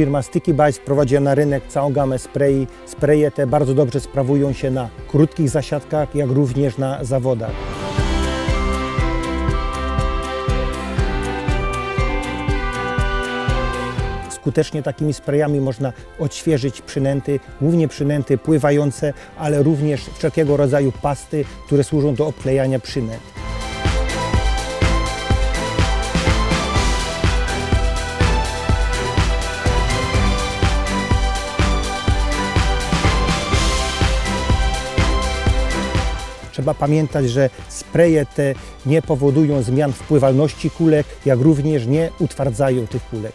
Firma Sticky Bites wprowadziła na rynek całą gamę sprayi. Spraye te bardzo dobrze sprawują się na krótkich zasiadkach, jak również na zawodach. Skutecznie takimi sprayami można odświeżyć przynęty, głównie przynęty pływające, ale również wszelkiego rodzaju pasty, które służą do obklejania przynęt. Trzeba pamiętać, że spreje te nie powodują zmian w pływalności kulek, jak również nie utwardzają tych kulek.